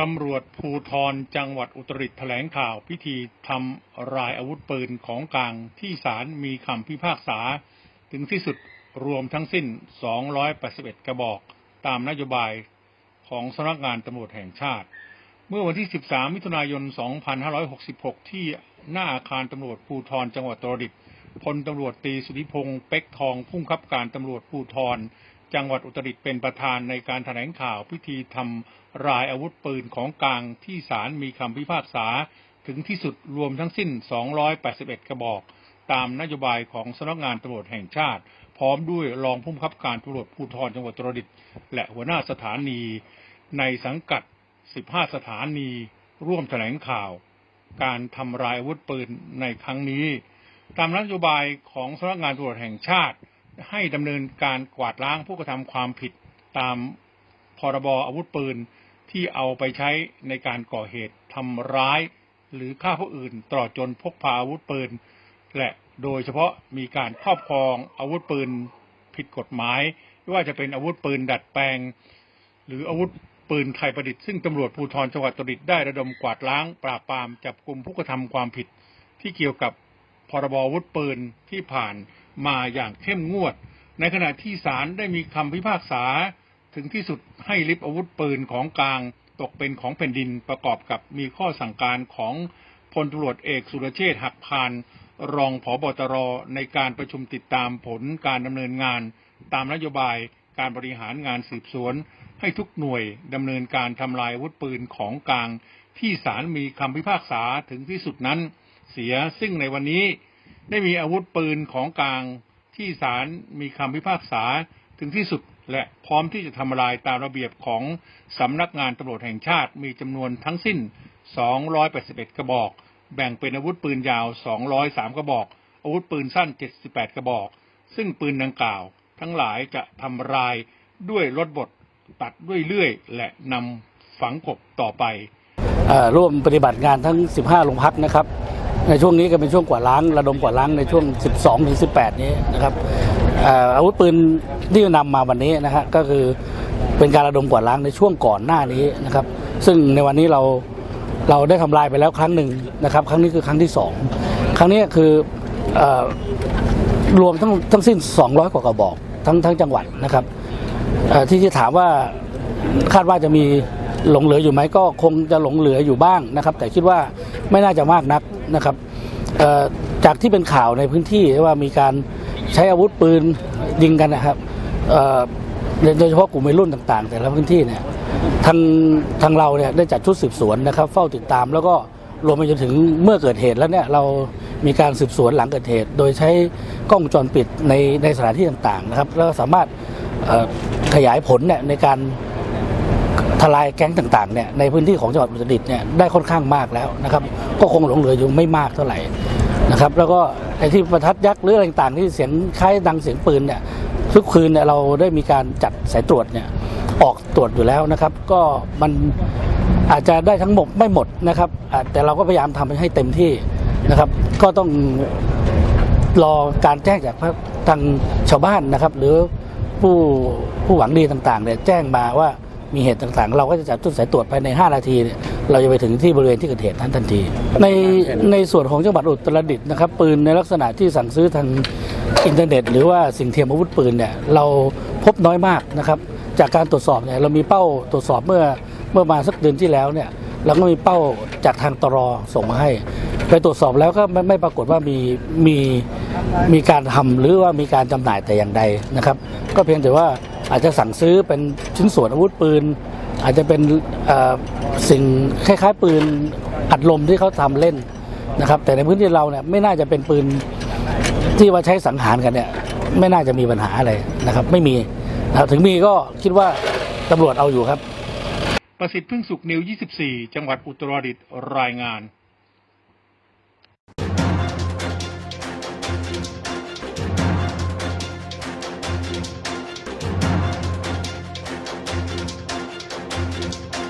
ตำรวจภูทรจังหวัดอุตรดิตถ์แถลงข่าวพิธีทำรายอาวุธปืนของกลางที่ศาลมีคำพิพากษา ถึงที่สุดรวมทั้งสิ้น 281 กระบอก ตามนโยบายของสำนักงานตำรวจแห่งชาติ เมื่อวันที่ 13 มิถุนายน 2566 ที่หน้าอาคารตำรวจภูทรจังหวัดอุตรดิตถ์พลตำรวจตรีสุธิพงศ์เป็กทองผู้บังคับการตำรวจภูทร จังหวัดอุตรดิตถ์เป็นประธานในการแถลงข่าวพิธีทำรายอาวุธปืนของกลางที่ศาลมีคำพิพากษาถึงที่สุดรวมทั้งสิ้น 281 กระบอก ตามนโยบายของสำนักงานตำรวจแห่งชาติ พร้อมด้วยรองผู้บังคับการตำรวจภูธรจังหวัดอุตรดิตถ์และหัวหน้าสถานี ในสังกัด 15 สถานี ร่วมแถลงข่าว การทำรายอาวุธปืนในครั้งนี้ ตามนโยบายของสำนักงานตำรวจแห่งชาติ ให้ดำเนินการกวาดล้างผู้กระทำความผิดตามพรบอาวุธปืนที่เอาไปใช้ในการก่อเหตุทำร้าย หรือฆ่าผู้อื่นตลอดจนพกพาอาวุธปืน และโดยเฉพาะมีการครอบครองอาวุธปืนผิดกฎหมายไม่ว่าจะเป็นอาวุธปืนดัดแปลง หรืออาวุธปืนไทยประดิษฐ์ซึ่งตำรวจภูธรจังหวัดตริตได้ระดมกวาดล้าง ปราบปรามจับกลุ่มผู้กระทำความผิดที่เกี่ยวกับพรบอาวุธปืนที่ผ่าน มาอย่างเข้มงวด ในขณะที่ศาลได้มีคำพิพากษา ถึงที่สุดให้ลิบอาวุธปืนของกลางตกเป็นของแผ่นดินประกอบกับมีข้อสั่งการของพลตำรวจเอกสุรเชษฐ์หักพาน รองผอบตรในการประชุมติดตามผลการดำเนินงาน ตามนโยบายการบริหารงานสืบสวน ให้ทุกหน่วยดำเนินการทำลายอาวุธปืนของกลาง ที่ศาลมีคำพิพากษาถึงที่สุดนั้น เสียซึ่งในวันนี้ ได้มีอาวุธปืนของกลางที่ศาลมีคำพิพากษาถึงที่สุดและพร้อมที่จะทำลายตามระเบียบของสำนักงานตำรวจแห่งชาติมีจำนวนทั้งสิ้น 281 กระบอก แบ่งเป็นอาวุธปืนยาว 203 กระบอก อาวุธปืนสั้น 78 กระบอก ซึ่งปืนดังกล่าว ทั้งหลายจะทำลายด้วยรถบดตัดด้วยเลื่อย และนำฝังกบต่อไปอร่วมปฏิบัติงานทั้ง 15 โรงพักนะครับ ในช่วงนี้ก็เป็นช่วงกวาดล้างระดมกวาดล้างในช่วง 12ถึง18 นี้นะครับอาวุธปืนที่นำมาวันนี้นะฮะก็คือเป็นการระดมกวาดล้างในช่วงก่อนหน้านี้นะครับ ซึ่งในวันนี้เราเราได้ทำลายไปแล้วครั้งหนึ่งนะครับ ครั้งนี้คือครั้งที่สองครั้งนี้คืออรวมทั้งทั้งสิ้น 200 กว่ากระบอกทั้งทั้งจังหวัดนะครับที่ที่ถามว่าคาดว่าจะมีหลงเหลืออยู่ไหมก็คงจะหลงเหลืออยู่บ้างนะครับ แต่คิดว่าไม่น่าจะมากนัก นะครับจากที่เป็นข่าวในพื้นที่ว่ามีการใช้อาวุธปืนยิงกันนะครับโดยเฉพาะกลุ่มวัยรุ่นต่าง ๆ แต่ละพื้นที่เนี่ยทางทางเราเนี่ยได้จัดชุดสืบสวนนะครับ เฝ้าติดตามแล้วก็รวมไปจนถึงเมื่อเกิดเหตุแล้วเนี่ยเรามีการสืบสวนหลังเกิดเหตุ โดยใช้กล้องวงจรปิดในในสถานที่ต่างๆนะครับแล้วก็สามารถขยายผลเนี่ยในการ ทลายแก๊งต่างๆเนี่ยในพื้นที่ของจังหวัดอุตรดิตถ์เนี่ยได้ค่อนข้างมากแล้วนะครับ ก็คงหลงเหลืออยู่ไม่มากเท่าไหร่นะครับ แล้วก็ไอ้ที่ประทัดยักษ์หรืออะไรต่างๆที่เสียงคล้ายดังเสียงปืนเนี่ยทุกคืนเนี่ยเราได้มีการจัดสายตรวจเนี่ยออกตรวจอยู่แล้วนะครับ ก็มันอาจจะได้ทั้งหมดไม่หมดนะครับ แต่เราก็พยายามทำให้เต็มที่นะครับ ก็ต้องรอการแจ้งจากทางชาวบ้านนะครับ หรือผู้ผู้หวังดีต่างๆเนี่ยแจ้งมาว่า มีเหตุต่างๆ เราก็จะจัดชุดสายตรวจภายใน 5 นาทีเนี่ยเราจะไปถึงที่บริเวณที่เกิดเหตุนั้นทันที ในในส่วนของจังหวัดอุตรดิตถ์นะครับปืนในลักษณะที่สั่งซื้อทางอินเทอร์เน็ต หรือว่าสิ่งเทียมอาวุธปืนเนี่ยเราพบน้อยมากนะครับจากการตรวจสอบเนี่ยเรามีเป้าตรวจสอบเมื่อเมื่อมาสักเดือนที่แล้วเนี่ยเราก็มีเป้าจากทางตรอส่งมาให้ ไปตรวจสอบแล้วก็ไม่ไม่ปรากฏว่ามีมีมีการทำหรือว่ามีการจำหน่ายแต่อย่างใดนะครับ ก็เพียงแต่ว่า อาจจะสั่งซื้อเป็นชิ้นส่วนอาวุธปืน อาจจะเป็นสิ่งคล้ายๆปืนอัดลมที่เขาทำเล่นนะครับแต่ในพื้นที่เราเนี่ยไม่น่าจะเป็นปืนที่ว่าใช้สังหารกันเนี่ยไม่น่าจะมีปัญหาอะไรนะครับ ไม่มีนะถึงมีก็คิดว่าตำรวจเอาอยู่ครับ ประสิทธิ์พึ่งสุขนิว 24 จังหวัดอุตรดิตถ์รายงาน